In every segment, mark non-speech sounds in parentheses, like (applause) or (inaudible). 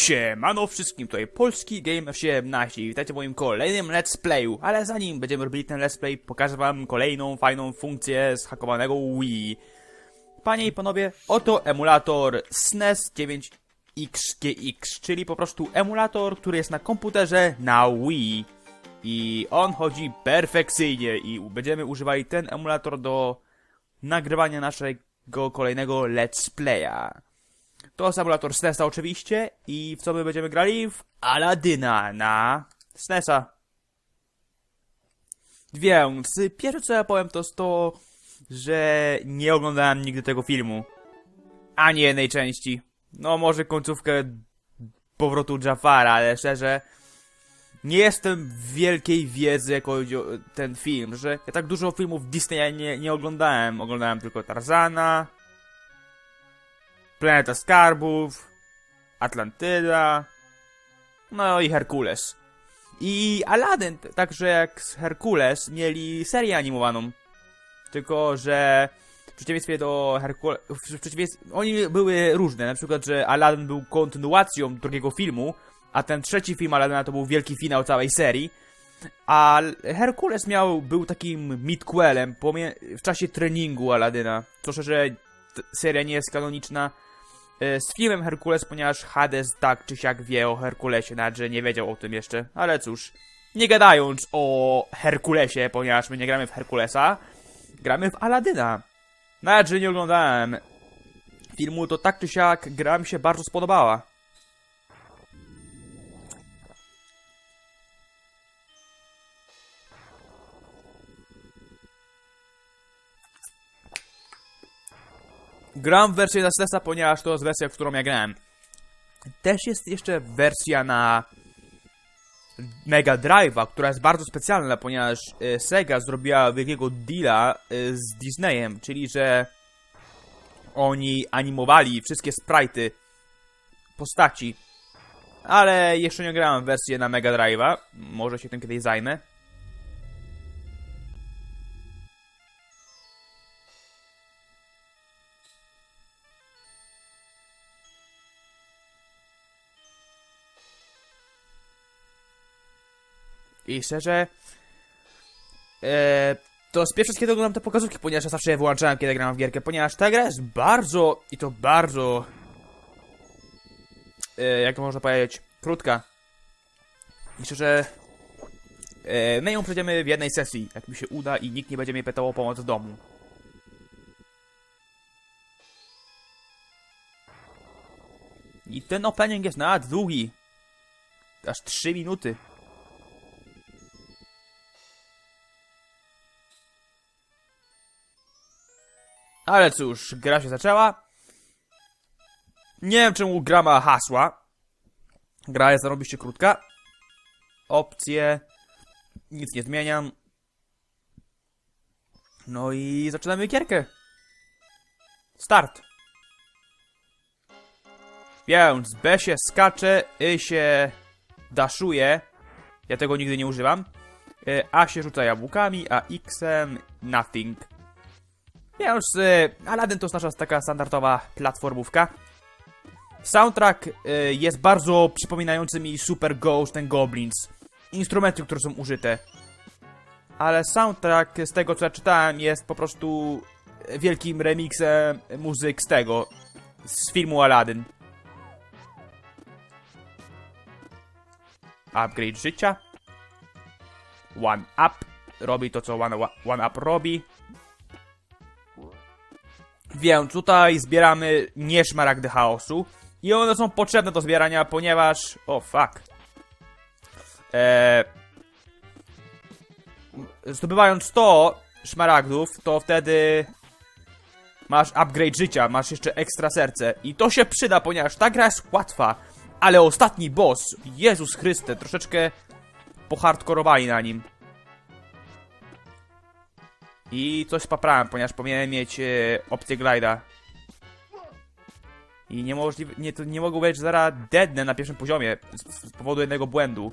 Siemano wszystkim, tutaj Polski Game 17 Witajcie w moim kolejnym let's playu. Ale zanim będziemy robili ten let's play Pokażę wam kolejną fajną funkcję z hakowanego Wii. Panie i panowie, oto emulator E SNES 9XGX Czyli po prostu emulator, który jest na komputerze na Wii. I on chodzi perfekcyjnie I będziemy używali ten emulator do nagrywania naszego kolejnego let's playa to symulator SNESa oczywiście i w co my będziemy grali? W Aladyna na SNESa. Więc pierwsze co ja powiem to jest to, że nie oglądałem nigdy tego filmu. Ani jednej części. No może końcówkę powrotu Jafara, ale szczerze nie jestem wielkiej wiedzy jak chodzi o ten film, że ja tak dużo filmów Disneya nie, nie oglądałem. Oglądałem tylko Tarzana, Planeta Skarbów, Atlantyda, no i Herkules. I Aladdin, także jak z Herkules, mieli serię animowaną. Tylko, że w przeciwieństwie do Herkules... W przeciwieństwie... Oni były różne, na przykład, że Aladdin był kontynuacją drugiego filmu, a ten trzeci film Aladdina to był wielki finał całej serii. A Herkules miał, był takim midquelem w czasie treningu Aladyna. Co że seria nie jest kanoniczna z filmem Herkules, ponieważ Hades tak czy siak wie o Herkulesie, nawet że nie wiedział o tym jeszcze. Ale cóż, nie gadając o Herkulesie, ponieważ my nie gramy w Herkulesa, gramy w Aladyna. Nawet, że nie oglądałem filmu, to tak czy siak gra mi się bardzo spodobała. Gram w wersję na SNESa, ponieważ to jest wersja, w którą ja grałem. Też jest jeszcze wersja na Mega Drive'a, która jest bardzo specjalna, ponieważ e, Sega zrobiła wielkiego deala e, z Disneyem, czyli że oni animowali wszystkie sprite'y postaci. Ale jeszcze nie grałem w wersję na Mega Drive'a, może się tym kiedyś zajmę. I szczerze, e, to z pierwsze z kiedy oglądam te pokazówki, ponieważ ja zawsze je wyłączałem, kiedy gram w gierkę, ponieważ ta gra jest bardzo, i to bardzo, e, jak to można powiedzieć, krótka. I szczerze, e, my ją przejdziemy w jednej sesji, jak mi się uda i nikt nie będzie mnie pytał o pomoc w domu. I ten opening jest nawet długi. Aż 3 minuty. Ale cóż, gra się zaczęła. Nie wiem czemu gra ma hasła. Gra jest zarobiście krótka. Opcje. Nic nie zmieniam. No i zaczynamy gierkę. Start. Więc B się skacze, Y się daszuje. Ja tego nigdy nie używam. Y, A się rzuca jabłkami, a X-em nothing. Więc y, Aladdin to jest nasza taka standardowa platformówka. Soundtrack y, jest bardzo przypominający mi Super Ghost and Goblins. Instrumenty, które są użyte. Ale soundtrack, z tego co ja czytałem, jest po prostu wielkim remixem muzyk z tego, z filmu Aladdin. Upgrade życia. One Up. Robi to, co One, one Up robi. Więc tutaj zbieramy nie szmaragdy chaosu. I one są potrzebne do zbierania, ponieważ... O, oh, fuck. Eee... Zdobywając 100 szmaragdów, to wtedy... Masz upgrade życia, masz jeszcze ekstra serce. I to się przyda, ponieważ ta gra jest łatwa. Ale ostatni boss, Jezus Chryste, troszeczkę pohardkorowali na nim. I coś spaprałem, ponieważ powinienem mieć e, opcję glida. I niemożliwe, nie, to nie mogło być, zaraz na pierwszym poziomie z, z powodu jednego błędu.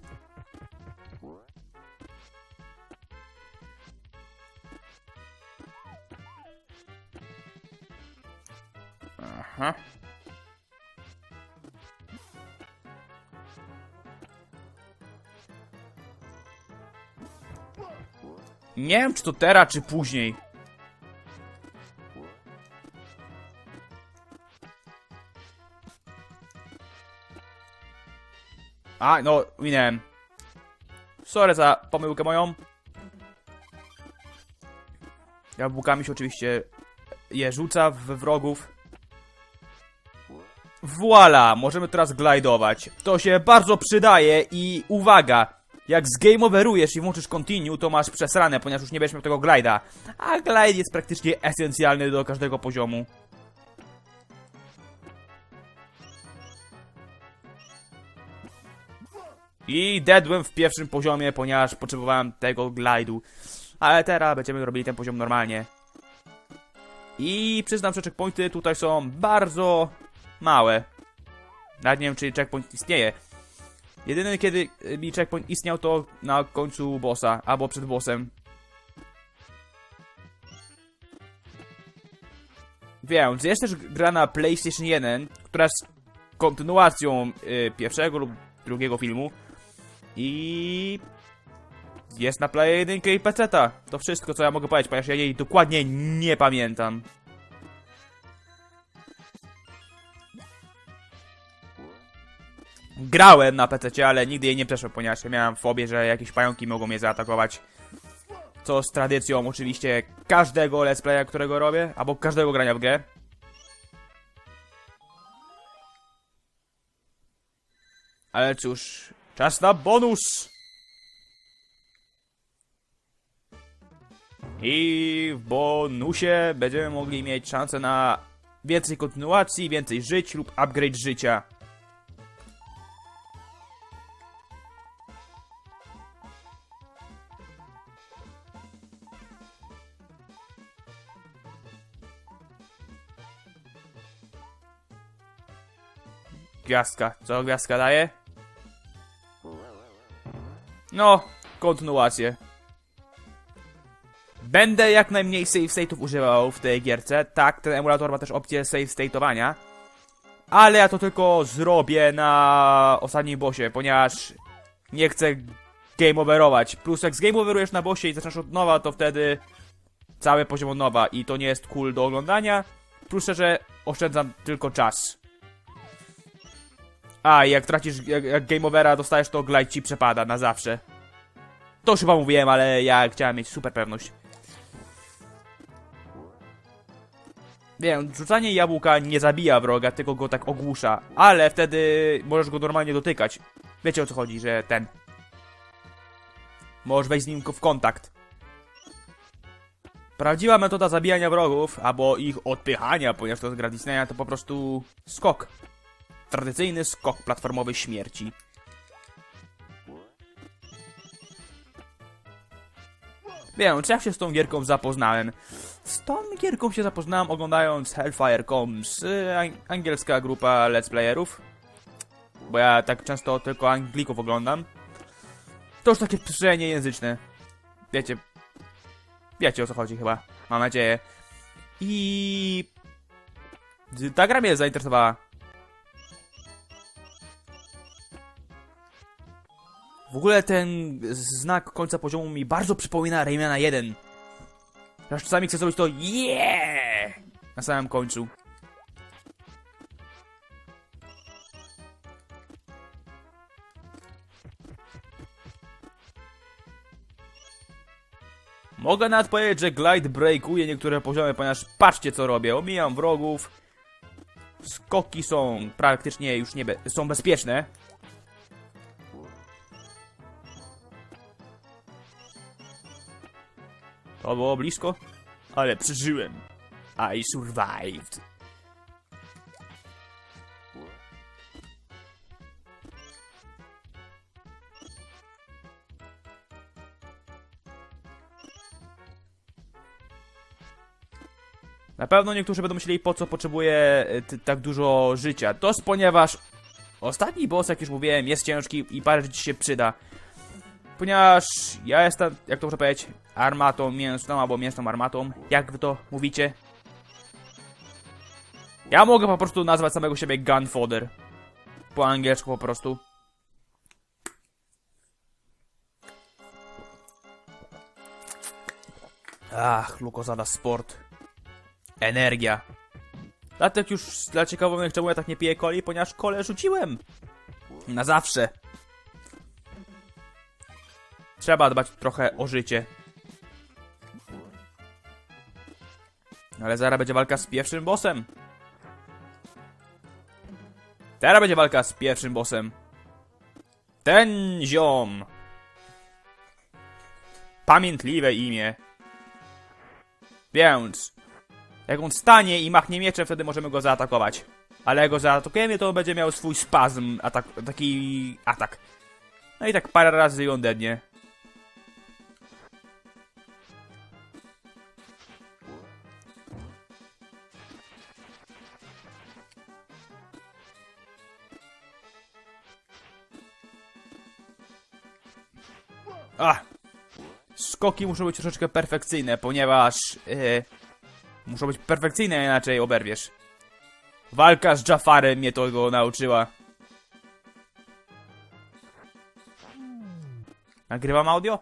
Aha. Nie wiem, czy to teraz, czy później. A, no, minąłem. Sorry za pomyłkę moją. Jabłkami się oczywiście je rzuca w wrogów. Voila, możemy teraz glajdować. To się bardzo przydaje i uwaga, jak zgameoverujesz i włączysz continue, to masz przesrane, ponieważ już nie będziesz miał tego glida. A glide jest praktycznie esencjalny do każdego poziomu. I deadłem w pierwszym poziomie, ponieważ potrzebowałem tego glidu. Ale teraz będziemy robili ten poziom normalnie. I przyznam, że checkpointy tutaj są bardzo małe. Nawet nie wiem, czy checkpoint istnieje. Jedyny, kiedy y, mi checkpoint istniał, to na końcu bossa, albo przed bossem. Więc jest też gra na PlayStation 1, która jest kontynuacją y, pierwszego lub drugiego filmu. I jest na Play 1 i PC. -ta. To wszystko, co ja mogę powiedzieć, ponieważ ja jej dokładnie nie pamiętam. Grałem na PC, ale nigdy jej nie przeszłem, ponieważ miałem fobię, że jakieś pająki mogą mnie zaatakować. Co z tradycją oczywiście każdego let's playa, którego robię, albo każdego grania w grę. Ale cóż, czas na bonus! I w bonusie będziemy mogli mieć szansę na więcej kontynuacji, więcej żyć lub upgrade życia. Gwiazdka. Co gwiazdka daje? No, kontynuację. Będę jak najmniej save state'ów używał w tej gierce. Tak, ten emulator ma też opcję save state'owania. Ale ja to tylko zrobię na ostatnim bossie, ponieważ nie chcę game overować. Plus jak game overujesz na bossie i zaczynasz od nowa, to wtedy cały poziom od nowa i to nie jest cool do oglądania. Plus, że oszczędzam tylko czas. A, jak tracisz, jak, jak game overa dostajesz, to glide ci przepada na zawsze. To już chyba mówiłem, ale ja chciałem mieć super pewność. Wiem, rzucanie jabłka nie zabija wroga, tylko go tak ogłusza, ale wtedy możesz go normalnie dotykać. Wiecie o co chodzi, że ten... Możesz wejść z nim w kontakt. Prawdziwa metoda zabijania wrogów, albo ich odpychania, ponieważ to jest gra Disneya, to po prostu skok. Tradycyjny skok platformowy śmierci. Wiem, czy ja się z tą gierką zapoznałem? Z tą gierką się zapoznałem oglądając Hellfire Coms, y, ang- angielska grupa let's playerów. Bo ja tak często tylko Anglików oglądam. To już takie przyzwyczajenie języczne. Wiecie. Wiecie o co chodzi chyba. Mam nadzieję. I... Ta gra mnie zainteresowała. W ogóle ten znak końca poziomu mi bardzo przypomina Raymana 1. Aż czasami chcę zrobić to yeah! Na samym końcu. Mogę nawet powiedzieć, że Glide breakuje niektóre poziomy, ponieważ patrzcie co robię. Omijam wrogów. Skoki są praktycznie już nie be są bezpieczne. To było blisko, ale przeżyłem. I survived. Na pewno niektórzy będą myśleli, po co potrzebuję e, ty- tak dużo życia. To ponieważ ostatni boss, jak już mówiłem, jest ciężki i parę żyć się przyda. Ponieważ ja jestem, jak to muszę powiedzieć, armatą mięsną albo mięsną armatą, jak wy to mówicie. Ja mogę po prostu nazwać samego siebie gun fodder. Po angielsku po prostu. Ach, glukozada sport. Energia. Dlatego już dla ciekawostek czemu ja tak nie piję coli, ponieważ kole rzuciłem. Na zawsze. Trzeba dbać trochę o życie. Ale zaraz będzie walka z pierwszym bossem. Teraz będzie walka z pierwszym bossem. Ten ziom. Pamiętliwe imię. Więc, jak on stanie i machnie mieczem, wtedy możemy go zaatakować. Ale jak go zaatakujemy, to będzie miał swój spazm, atak, taki atak. No i tak parę razy ją dednie. Skoki muszą być troszeczkę perfekcyjne, ponieważ... Yy, muszą być perfekcyjne, inaczej oberwiesz. Walka z Jafarem mnie tego nauczyła. Nagrywam audio?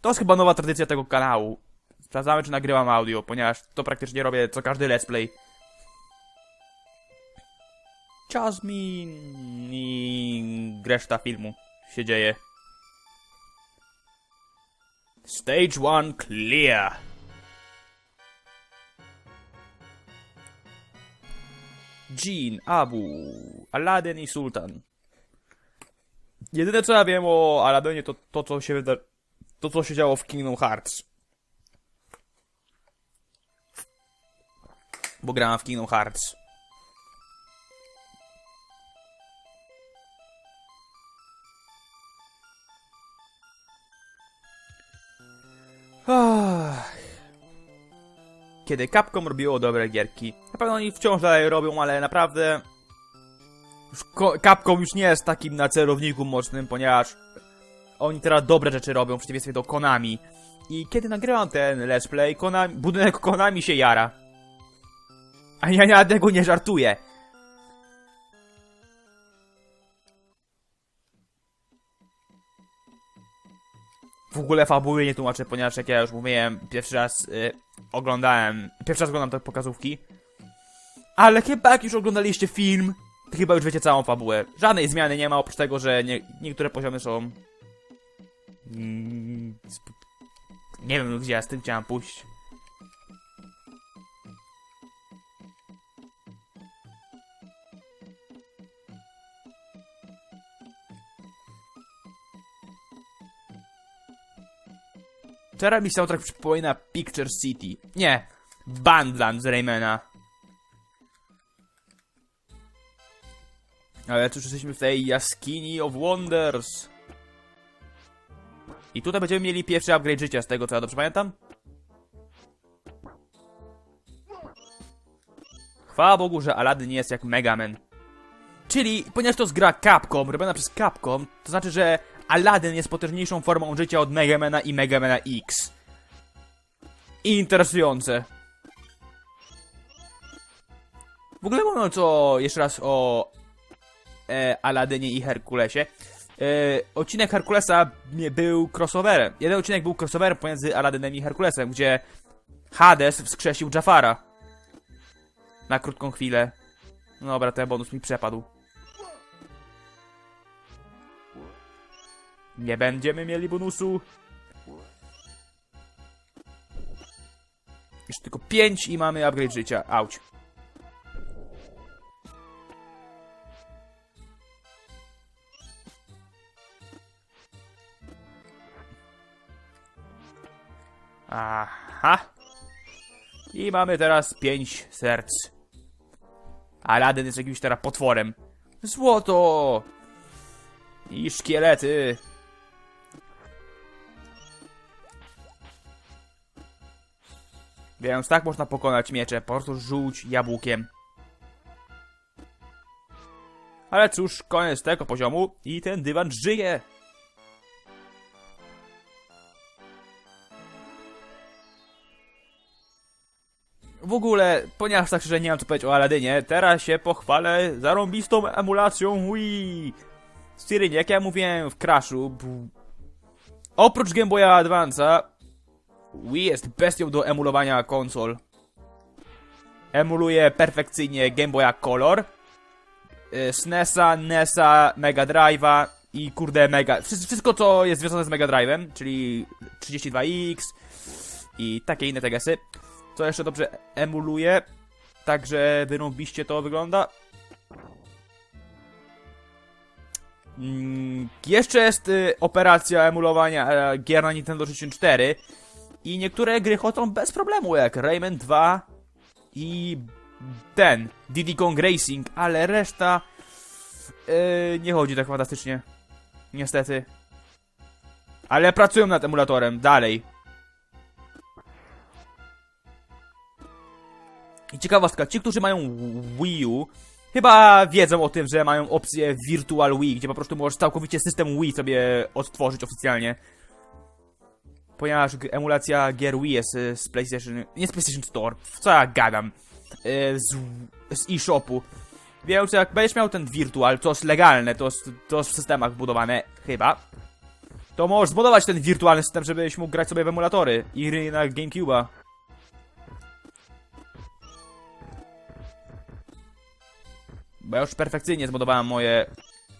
To jest chyba nowa tradycja tego kanału. Sprawdzamy, czy nagrywam audio, ponieważ to praktycznie robię co każdy let's play. Jasmine i reszta filmu się dzieje. Stage 1 clear. Jean, Abu, Aladdin i Sultan. Jedyne co ja wiem o Aladinie to to co się to co się działo w Kingdom Hearts. Bo grałem w Kingdom Hearts. Kiedy Capcom robiło dobre gierki. Na pewno oni wciąż dalej robią, ale naprawdę... Już Capcom już nie jest takim na celowniku mocnym, ponieważ oni teraz dobre rzeczy robią, w przeciwieństwie do Konami. I kiedy nagrywam ten let's play, Konami, budynek Konami się jara. A ja na tego nie żartuję. Ogóle fabuły nie tłumaczę, ponieważ jak ja już mówiłem, pierwszy raz y, oglądałem, pierwszy raz oglądam te pokazówki. Ale chyba jak już oglądaliście film, to chyba już wiecie całą fabułę. Żadnej zmiany nie ma, oprócz tego, że nie, niektóre poziomy są... Nie wiem, gdzie ja z tym chciałem pójść. Teraz mi soundtrack przypomina Picture City. Nie, Bandland z Raymana. Ale cóż, jesteśmy w tej jaskini of Wonders. I tutaj będziemy mieli pierwszy upgrade życia, z tego co ja dobrze pamiętam. Chwała Bogu, że Aladdin nie jest jak Mega Man. Czyli, ponieważ to jest gra Capcom, robiona przez Capcom, to znaczy, że Aladdin jest potężniejszą formą życia od Megamana i Megamana X. Interesujące. W ogóle mówiąc o, jeszcze raz o e, Aladynie i Herkulesie. E, odcinek Herkulesa był crossoverem. Jeden odcinek był crossoverem pomiędzy Aladynem i Herkulesem, gdzie Hades wskrzesił Jafara. Na krótką chwilę. No dobra, ten bonus mi przepadł. Nie będziemy mieli bonusu. Jeszcze tylko 5 i mamy upgrade życia. Auć. Aha. I mamy teraz 5 serc. Aladdin jest jakimś teraz potworem. Złoto! I szkielety. Więc tak można pokonać miecze, po prostu rzuć jabłkiem. Ale cóż, koniec tego poziomu i ten dywan żyje. W ogóle, ponieważ tak szczerze nie mam co powiedzieć o Aladynie, teraz się pochwalę zarąbistą emulacją Wii. Styrynie, jak ja mówiłem w Crashu, oprócz Game Boya Advance'a, Wii jest bestią do emulowania konsol. Emuluje perfekcyjnie Game Boya Color, y, SNESa, NESa, Mega Drive'a i kurde Mega... wszy- Wszystko co jest związane z Mega Drive'em, czyli 32X i takie inne tegesy. Co jeszcze dobrze emuluje, także wyrąbiście to wygląda. Mm, jeszcze jest y, operacja emulowania e, gier na Nintendo 64 i niektóre gry chodzą bez problemu, jak Rayman 2 i ten, Diddy Kong Racing, ale reszta y, nie chodzi tak fantastycznie. Niestety. Ale pracują nad emulatorem, dalej. I ciekawostka, ci, którzy mają Wii U, chyba wiedzą o tym, że mają opcję Virtual Wii, gdzie po prostu możesz całkowicie system Wii sobie odtworzyć oficjalnie. Ponieważ emulacja gier Wii jest y, z PlayStation, nie z PlayStation Store, co ja gadam, y, z, z eShopu. Więc jak będziesz miał ten Virtual, to jest legalne, to jest, to jest w systemach wbudowane, chyba, to możesz zbudować ten wirtualny system, żebyś mógł grać sobie w emulatory i gry na Gamecube'a. Bo ja już perfekcyjnie zbudowałem moje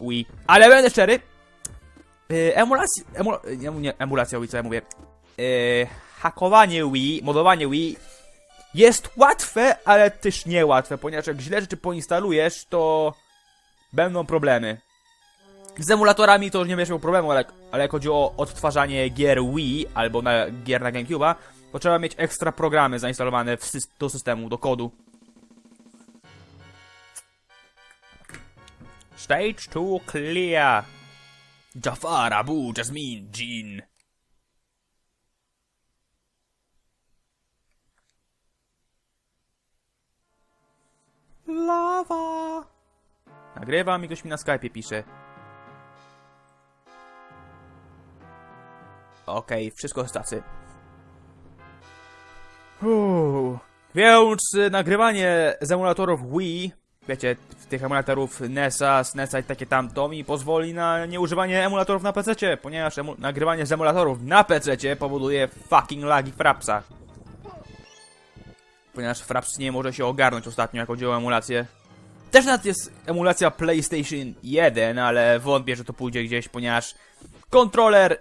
Wii. Ale będę szczery. Yy, emulacja. Emula, nie, emulacja Wii, co ja mówię. Yy, hakowanie Wii, modowanie Wii jest łatwe, ale też niełatwe, ponieważ jak źle rzeczy poinstalujesz, to będą problemy. Z emulatorami to już nie będziesz miał problemu, ale, ale jak chodzi o odtwarzanie gier Wii albo na, gier na GameCube'a, to trzeba mieć ekstra programy zainstalowane w do systemu, do kodu. Stage 2 clear. Jafar, Abu, Jasmine, Jean. Lava. Nagrywam i ktoś mi na Skype'ie pisze. Okej, wszystko jest tacy. Uuu. Więc y, nagrywanie z emulatorów Wii, wiecie, tych emulatorów NESa, SNESa i takie tamto mi pozwoli na nieużywanie emulatorów na PC, ponieważ nagrywanie z emulatorów na PC powoduje fucking lagi frapsa. Ponieważ fraps nie może się ogarnąć ostatnio, jak chodzi o emulację. Też nawet jest emulacja PlayStation 1, ale wątpię, że to pójdzie gdzieś, ponieważ kontroler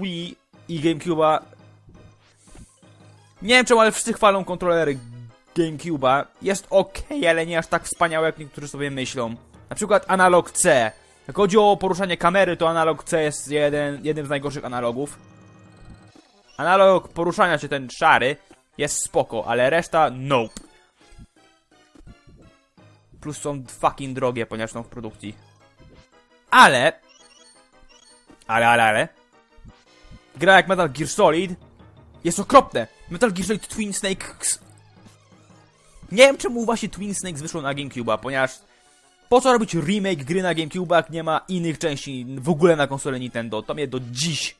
Wii i GameCube'a. Nie wiem czemu, ale wszyscy chwalą kontrolery GameCube'a. Jest ok, ale nie aż tak wspaniałe, jak niektórzy sobie myślą. Na przykład analog C. Jak chodzi o poruszanie kamery, to analog C jest jeden, jednym z najgorszych analogów. Analog poruszania się, ten szary, jest spoko, ale reszta nope. Plus są fucking drogie, ponieważ są w produkcji. Ale... Ale, ale, ale... Gra jak Metal Gear Solid jest okropne. Metal Gear Solid Twin Snakes... Nie wiem czemu właśnie Twin Snakes wyszło na Gamecube'a, ponieważ... Po co robić remake gry na Gamecube'a, jak nie ma innych części w ogóle na konsolę Nintendo? To mnie do dziś...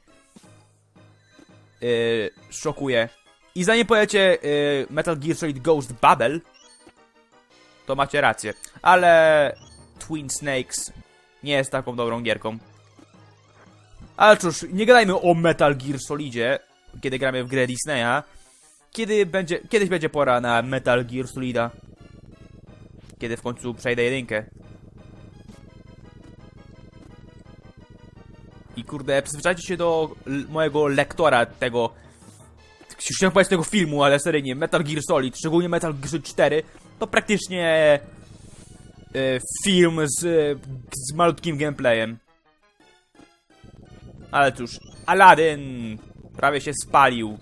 Yy, szokuje. I zanim powiecie yy, Metal Gear Solid Ghost Babel, to macie rację. Ale Twin Snakes nie jest taką dobrą gierką. Ale cóż, nie gadajmy o Metal Gear Solidzie, kiedy gramy w grę Disneya. Kiedy będzie, kiedyś będzie pora na Metal Gear Solida. Kiedy w końcu przejdę jedynkę. I kurde, przyzwyczajcie się do mojego lektora tego... Chciałem powiedzieć tego filmu, ale seryjnie, Metal Gear Solid, szczególnie Metal Gear Solid 4, to praktycznie... e, film z, z malutkim gameplayem. Ale cóż, Aladdin prawie się spalił.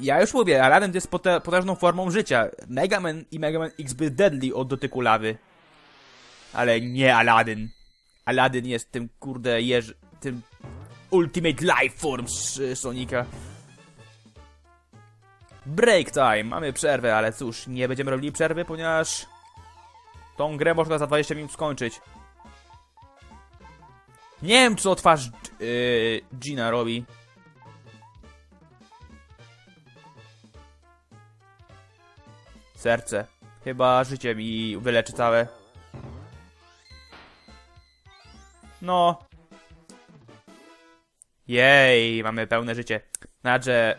Ja już mówię, Aladdin jest potężną formą życia. Mega Man i Mega Man X by deadly od dotyku lawy. Ale nie Aladdin. Aladdin jest tym, kurde, jeż... tym Ultimate Life Form Sonika. Break time. Mamy przerwę, ale cóż, nie będziemy robili przerwy, ponieważ... Tą grę można za 20 minut skończyć. Nie wiem, co twarz yy, Gina robi. Serce. Chyba życie mi wyleczy całe. No. Jej, mamy pełne życie. Znaczy,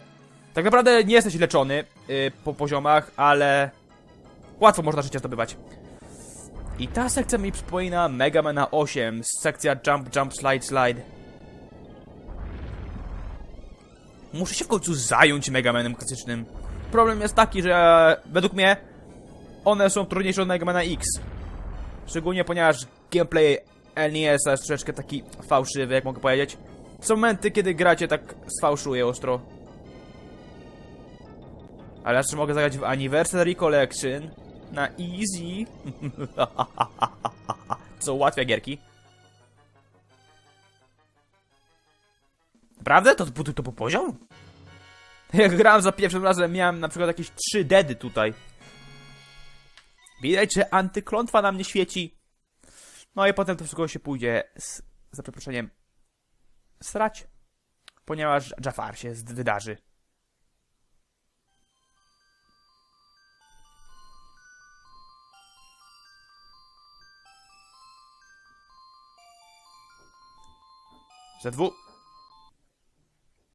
tak naprawdę nie jesteś leczony yy, po poziomach, ale łatwo można życie zdobywać. I ta sekcja mi przypomina Mega Mana 8, sekcja Jump, Jump, Slide, Slide. Muszę się w końcu zająć Mega Manem klasycznym. Problem jest taki, że według mnie one są trudniejsze od Mega Mana X. Szczególnie ponieważ gameplay NES jest troszeczkę taki fałszywy, jak mogę powiedzieć. Są momenty, kiedy gracie tak sfałszuje ostro. Ale jeszcze mogę zagrać w Anniversary Collection na easy. (laughs) Co ułatwia gierki. Naprawdę? To, to, to po poziom? (laughs) Jak grałem za pierwszym razem, miałem na przykład jakieś trzy dedy tutaj. Widać, że antyklątwa na mnie świeci. No i potem to wszystko się pójdzie z, za przeproszeniem srać, ponieważ Jafar się z- wydarzy. ZW.